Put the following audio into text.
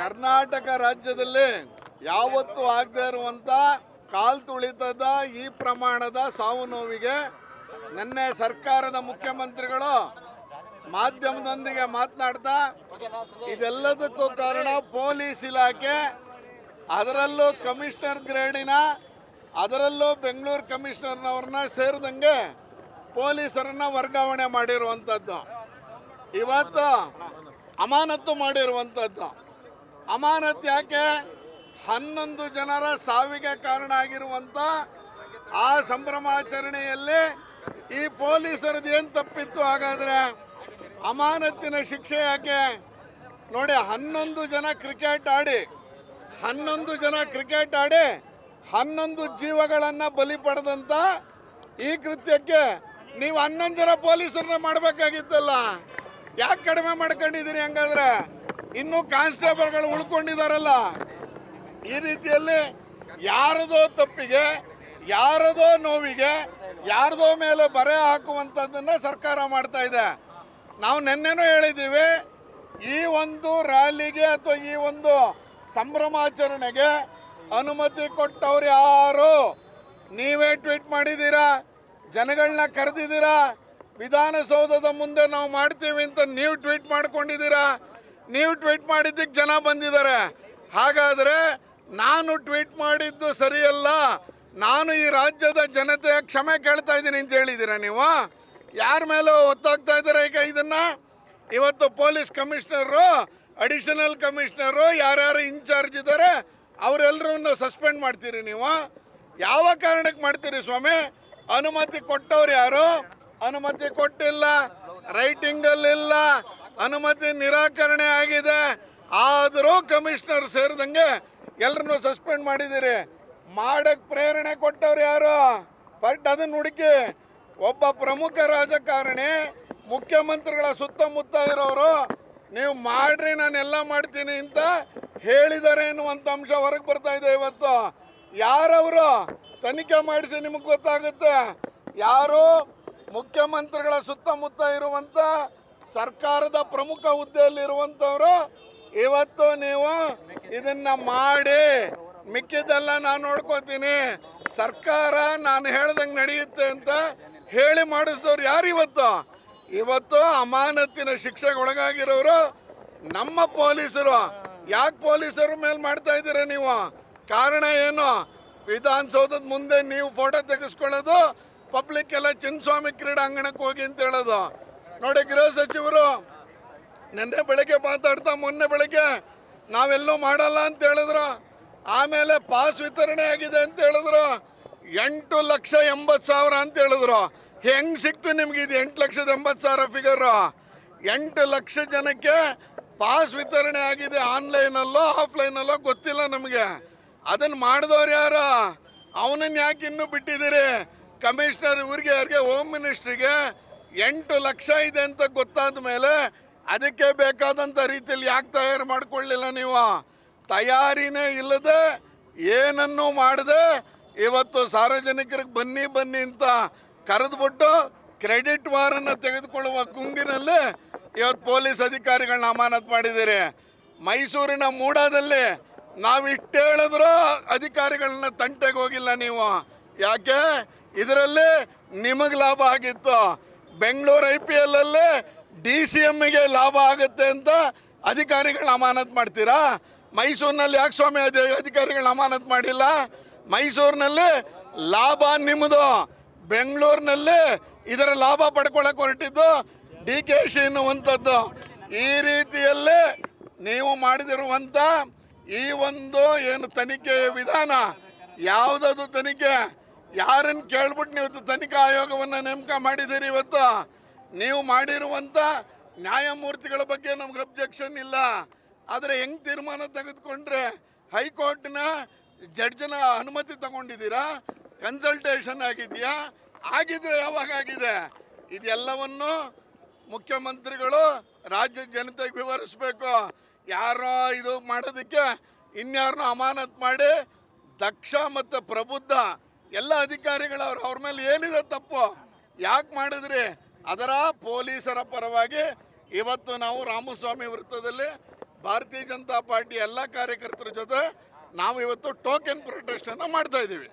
ಕರ್ನಾಟಕ ರಾಜ್ಯದಲ್ಲಿ ಯಾವತ್ತೂ ಆಗದೆ ಇರುವಂತ ಕಾಲ್ ತುಳಿತದ ಈ ಪ್ರಮಾಣದ ಸಾವು ನೋವಿಗೆ ನಿನ್ನೆ ಸರ್ಕಾರದ ಮುಖ್ಯಮಂತ್ರಿಗಳು ಮಾಧ್ಯಮದೊಂದಿಗೆ ಮಾತನಾಡ್ತಾ, ಇದೆಲ್ಲದಕ್ಕೂ ಕಾರಣ ಪೊಲೀಸ್ ಇಲಾಖೆ, ಅದರಲ್ಲೂ ಕಮಿಷನರ್ ಗ್ರೇಡಿನ, ಅದರಲ್ಲೂ ಬೆಂಗಳೂರು ಕಮಿಷನರ್ನವ್ರನ್ನ ಸೇರಿದಂಗೆ ಪೊಲೀಸರನ್ನ ವರ್ಗಾವಣೆ ಮಾಡಿರುವಂಥದ್ದು ಇವತ್ತು ಅಮಾನತ್ತು ಮಾಡಿರುವಂಥದ್ದು ಅಮಾನತ್ ಯಾಕೆ? ಹನ್ನೊಂದು ಜನರ ಸಾವಿಗೆ ಕಾರಣ ಆಗಿರುವಂಥ ಆ ಸಂಭ್ರಮಾಚರಣೆಯಲ್ಲಿ ಈ ಪೊಲೀಸರದ್ದು ಏನು ತಪ್ಪಿತ್ತು ಹಾಗಾದ್ರೆ? ಅಮಾನತ್ತಿನ ಶಿಕ್ಷೆ ಯಾಕೆ? ನೋಡಿ, ಹನ್ನೊಂದು ಜನ ಕ್ರಿಕೆಟ್ ಆಡಿ, ಹನ್ನೊಂದು ಜನ ಕ್ರಿಕೆಟ್ ಆಡಿ, ಹನ್ನೊಂದು ಜೀವಗಳನ್ನು ಬಲಿ ಪಡೆದಂತ ಈ ಕೃತ್ಯಕ್ಕೆ ನೀವು ಹನ್ನೊಂದು ಜನ ಪೊಲೀಸರನ್ನ ಮಾಡಬೇಕಾಗಿತ್ತಲ್ಲ? ಯಾಕೆ ಕಡಿಮೆ ಮಾಡ್ಕೊಂಡಿದ್ದೀರಿ ಹಂಗಾದ್ರೆ? ಇನ್ನೂ ಕಾನ್ಸ್ಟೇಬಲ್ಗಳು ಉಳ್ಕೊಂಡಿದಾರಲ್ಲ? ಈ ರೀತಿಯಲ್ಲಿ ಯಾರದೋ ತಪ್ಪಿಗೆ, ಯಾರದೋ ನೋವಿಗೆ, ಯಾರದೋ ಮೇಲೆ ಬರೆ ಹಾಕುವಂಥದ್ದನ್ನು ಸರ್ಕಾರ ಮಾಡ್ತಾ ಇದೆ. ನಾವು ನಿನ್ನೆನೂ ಹೇಳಿದ್ದೀವಿ, ಈ ಒಂದು ರ್ಯಾಲಿಗೆ ಅಥವಾ ಈ ಒಂದು ಸಂಭ್ರಮಾಚರಣೆಗೆ ಅನುಮತಿ ಕೊಟ್ಟವ್ರು ಯಾರು? ನೀವೇ ಟ್ವೀಟ್ ಮಾಡಿದ್ದೀರಾ? ಜನಗಳನ್ನ ಕರೆದಿದ್ದೀರಾ? ವಿಧಾನಸೌಧದ ಮುಂದೆ ನಾವು ಮಾಡ್ತೀವಿ ಅಂತ ನೀವು ಟ್ವೀಟ್ ಮಾಡ್ಕೊಂಡಿದ್ದೀರಾ? ನೀವು ಟ್ವೀಟ್ ಮಾಡಿದ್ದಕ್ಕೆ ಜನ ಬಂದಿದ್ದಾರೆ. ಹಾಗಾದರೆ ನಾನು ಟ್ವೀಟ್ ಮಾಡಿದ್ದು ಸರಿಯಲ್ಲ? ನಾನು ಈ ರಾಜ್ಯದ ಜನತೆಯ ಕ್ಷಮೆ ಕೇಳ್ತಾ ಇದ್ದೀನಿ ಅಂತ ಹೇಳಿದ್ದೀರಾ ನೀವು? ಯಾರ ಮೇಲೂ ಒತ್ತಾಗ್ತಾ ಇದ್ದಾರೆ ಈಗ ಇದನ್ನ? ಇವತ್ತು ಪೊಲೀಸ್ ಕಮಿಷನರು, ಅಡಿಷನಲ್ ಕಮಿಷನರು ಯಾರ್ಯಾರು ಇನ್ಚಾರ್ಜ್ ಇದ್ದಾರೆ ಅವರೆಲ್ಲರನ್ನ ಸಸ್ಪೆಂಡ್ ಮಾಡ್ತೀರಿ ನೀವು? ಯಾವ ಕಾರಣಕ್ಕೆ ಮಾಡ್ತೀರಿ ಸ್ವಾಮಿ? ಅನುಮತಿ ಕೊಟ್ಟವ್ರು ಯಾರು? ಅನುಮತಿ ಕೊಟ್ಟಿಲ್ಲ, ರೈಟಿಂಗಲ್ಲಿಲ್ಲ ಅನುಮತಿ ನಿರಾಕರಣೆ ಆಗಿದೆ. ಆದರೂ ಕಮಿಷನರ್ ಸೇರಿದಂಗೆ ಎಲ್ಲರನ್ನೂ ಸಸ್ಪೆಂಡ್ ಮಾಡಿದ್ದೀರಿ. ಮಾಡಕ್ಕೆ ಪ್ರೇರಣೆ ಕೊಟ್ಟವ್ರು ಯಾರು? ಬಟ್ ಅದನ್ನ ಹುಡುಕಿ ಒಬ್ಬ ಪ್ರಮುಖ ರಾಜಕಾರಣಿ, ಮುಖ್ಯಮಂತ್ರಿಗಳ ಸುತ್ತಮುತ್ತ ಇರೋರು, ನೀವು ಮಾಡ್ರಿ, ನಾನೆಲ್ಲ ಮಾಡ್ತೀನಿ ಅಂತ ಹೇಳಿದ್ದಾರೆ ಎನ್ನುವಂಥ ಅಂಶ ಹೊರಗೆ ಬರ್ತಾ ಇದೆ ಇವತ್ತು. ಯಾರವರು? ತನಿಖೆ ಮಾಡಿಸಿ ನಿಮಗೆ ಗೊತ್ತಾಗುತ್ತೆ. ಯಾರು? ಮುಖ್ಯಮಂತ್ರಿಗಳ ಸುತ್ತಮುತ್ತ ಇರುವಂತ ಸರ್ಕಾರದ ಪ್ರಮುಖ ಹುದ್ದೆಯಲ್ಲಿರುವಂಥವ್ರು, ಇವತ್ತು ನೀವು ಇದನ್ನ ಮಾಡಿ, ಮಿಕ್ಕಿದ್ದೆಲ್ಲ ನಾನು ನೋಡ್ಕೋತೀನಿ. ಸರ್ಕಾರ ನಾನು ಹೇಳ್ದಂಗೆ ನಡೆಯುತ್ತೆ ಅಂತ ಹೇಳಿ ಮಾಡಿಸಿದವ್ರು ಯಾರು ಇವತ್ತು? ಇವತ್ತು ಅಮಾನತಿನ ಶಿಕ್ಷೆಗೆ ಒಳಗಾಗಿರೋರು ನಮ್ಮ ಪೊಲೀಸರು. ಯಾಕೆ ಪೊಲೀಸರು ಮೇಲೆ ಮಾಡ್ತಾ ಇದ್ದೀರ ನೀವು? ಕಾರಣ ಏನು? ವಿಧಾನಸೌಧದ ಮುಂದೆ ನೀವು ಫೋಟೋ ತೆಗೆಸ್ಕೊಳ್ಳೋದು ಪಬ್ಲಿಕ್ ಎಲ್ಲ ಚಿನ್ನಸ್ವಾಮಿ ಕ್ರೀಡಾಂಗಣಕ್ಕೆ ಹೋಗಿ ಅಂತ ಹೇಳೋದು. ನೋಡಿ ಗೃಹ ಸಚಿವರು, ನಿನ್ನೆ ಬೆಳಗ್ಗೆ ಮಾತಾಡ್ತಾ, ಮೊನ್ನೆ ಬೆಳಗ್ಗೆ ನಾವೆಲ್ಲೂ ಮಾಡಲ್ಲ ಅಂತ ಹೇಳಿದ್ರು. ಆಮೇಲೆ ಪಾಸ್ ವಿತರಣೆ ಆಗಿದೆ ಅಂತ ಹೇಳಿದ್ರು. ಎಂಟು ಲಕ್ಷ ಎಂಬತ್ತು ಸಾವಿರ ಅಂತ ಹೇಳಿದ್ರು. ಹೆಂಗ್ ಸಿಕ್ತು ನಿಮ್ಗೆ ಇದು ಎಂಟು ಲಕ್ಷದ ಎಂಬತ್ತು ಸಾವಿರ ಫಿಗರು ಎಂಟು ಲಕ್ಷ ಜನಕ್ಕೆ ಪಾಸ್ ವಿತರಣೆ ಆಗಿದೆ ಆನ್ಲೈನಲ್ಲೋ, ಆಫ್ಲೈನಲ್ಲೋ ಗೊತ್ತಿಲ್ಲ ನಮಗೆ. ಅದನ್ನು ಮಾಡಿದವ್ರು ಯಾರು? ಅವನನ್ನು ಯಾಕೆ ಇನ್ನೂ ಬಿಟ್ಟಿದ್ದೀರಿ? ಕಮಿಷನರ್ ಇವ್ರಿಗೆ ಯಾರಿಗೆ ಹೋಮ್ ಮಿನಿಸ್ಟ್ರಿಗೆ ಎಂಟು ಲಕ್ಷ ಇದೆ ಅಂತ ಗೊತ್ತಾದ ಮೇಲೆ ಅದಕ್ಕೆ ಬೇಕಾದಂಥ ರೀತಿಯಲ್ಲಿ ಯಾಕೆ ತಯಾರು ಮಾಡ್ಕೊಳ್ಳಿಲ್ಲ ನೀವು? ತಯಾರಿನೇ ಇಲ್ಲದೆ ಏನನ್ನೂ ಮಾಡದೆ ಇವತ್ತು ಸಾರ್ವಜನಿಕರಿಗೆ ಬನ್ನಿ ಬನ್ನಿ ಅಂತ ಕರೆದುಬಿಟ್ಟು ಕ್ರೆಡಿಟ್ ವಾರನ್ನು ತೆಗೆದುಕೊಳ್ಳುವ ಕುಂಗಿನಲ್ಲಿ ಇವತ್ತು ಪೊಲೀಸ್ ಅಧಿಕಾರಿಗಳನ್ನ ಅಮಾನತ್ ಮಾಡಿದ್ದೀರಿ. ಮೈಸೂರಿನ ಮೂಡಾದಲ್ಲಿ ನಾವು ಇಷ್ಟು ಹೇಳಿದ್ರು ಅಧಿಕಾರಿಗಳನ್ನ ತಂಟೆಗೆ ಹೋಗಿಲ್ಲ ನೀವು. ಯಾಕೆ? ಇದರಲ್ಲಿ ನಿಮಗೆ ಲಾಭ ಆಗಿತ್ತು. Bengaluru I P L D C ಎಮ್ಗೆ ಲಾಭ ಆಗುತ್ತೆ ಅಂತ ಅಧಿಕಾರಿಗಳನ್ನ ಅಮಾನತ್ ಮಾಡ್ತೀರಾ? ಮೈಸೂರಿನಲ್ಲಿ ಯಾಕೆ ಸ್ವಾಮಿ ಅಧಿ, ಅಧಿಕಾರಿಗಳನ್ನ ಅಮಾನತ್ ಮಾಡಿಲ್ಲ? ಮೈಸೂರಿನಲ್ಲಿ ಲಾಭ ನಿಮ್ಮದು ಬೆಂಗಳೂರಿನಲ್ಲಿ ಇದರ ಲಾಭ ಪಡ್ಕೊಳ್ಳೋಕೆ ಹೊರಟಿದ್ದು ಡಿ ಕೆ ಶಿ ಎನ್ನುವಂಥದ್ದು. ಈ ರೀತಿಯಲ್ಲೇ ನೀವು ಮಾಡಿದಿರುವಂಥ ಈ ಒಂದು ಏನು ತನಿಖೆಯ ವಿಧಾನ, ಯಾವುದದು ತನಿಖೆ? ಯಾರನ್ನು ಕೇಳ್ಬಿಟ್ಟು ನೀವು ತನಿಖಾ ಆಯೋಗವನ್ನು ನೇಮಕ ಮಾಡಿದ್ದೀರಿ ಇವತ್ತು? ನೀವು ಮಾಡಿರುವಂಥ ನ್ಯಾಯಮೂರ್ತಿಗಳ ಬಗ್ಗೆ ನಮ್ಗೆ ಅಬ್ಜೆಕ್ಷನ್ ಇಲ್ಲ. ಆದರೆ ಹೆಂಗ್ ತೀರ್ಮಾನ ತೆಗೆದುಕೊಂಡ್ರೆ ಹೈಕೋರ್ಟ್ನ ಜಡ್ಜನ ಅನುಮತಿ ತಗೊಂಡಿದ್ದೀರಾ? ಕನ್ಸಲ್ಟೇಷನ್ ಆಗಿದೆಯಾ? ಆಗಿದ್ರೆ ಯಾವಾಗ ಆಗಿದೆ? ಇದೆಲ್ಲವನ್ನು ಮುಖ್ಯಮಂತ್ರಿಗಳು ರಾಜ್ಯ ಜನತೆಗೆ ವಿವರಿಸ್ಬೇಕು. ಯಾರೋ ಇದು ಮಾಡೋದಕ್ಕೆ ಇನ್ಯಾರನ್ನೋ ಅಮಾನತ್ ಮಾಡಿ ದಕ್ಷ ಮತ್ತು ಪ್ರಬುದ್ಧ ಎಲ್ಲ ಅಧಿಕಾರಿಗಳು ಅವ್ರು ಅವ್ರ ಮೇಲೆ ಏನಿದೆ ತಪ್ಪು? ಯಾಕೆ ಮಾಡಿದ್ರಿ? ಅದರ ಪೊಲೀಸರ ಪರವಾಗಿ ಇವತ್ತು ನಾವು ರಾಮಸ್ವಾಮಿ ವೃತ್ತದಲ್ಲಿ ಭಾರತೀಯ ಜನತಾ ಪಾರ್ಟಿ ಎಲ್ಲ ಕಾರ್ಯಕರ್ತರ ಜೊತೆ ನಾವು ಇವತ್ತು ಟೋಕನ್ ಪ್ರೊಟೆಸ್ಟ್ ಅನ್ನು ಮಾಡ್ತಾ ಇದ್ದೀವಿ.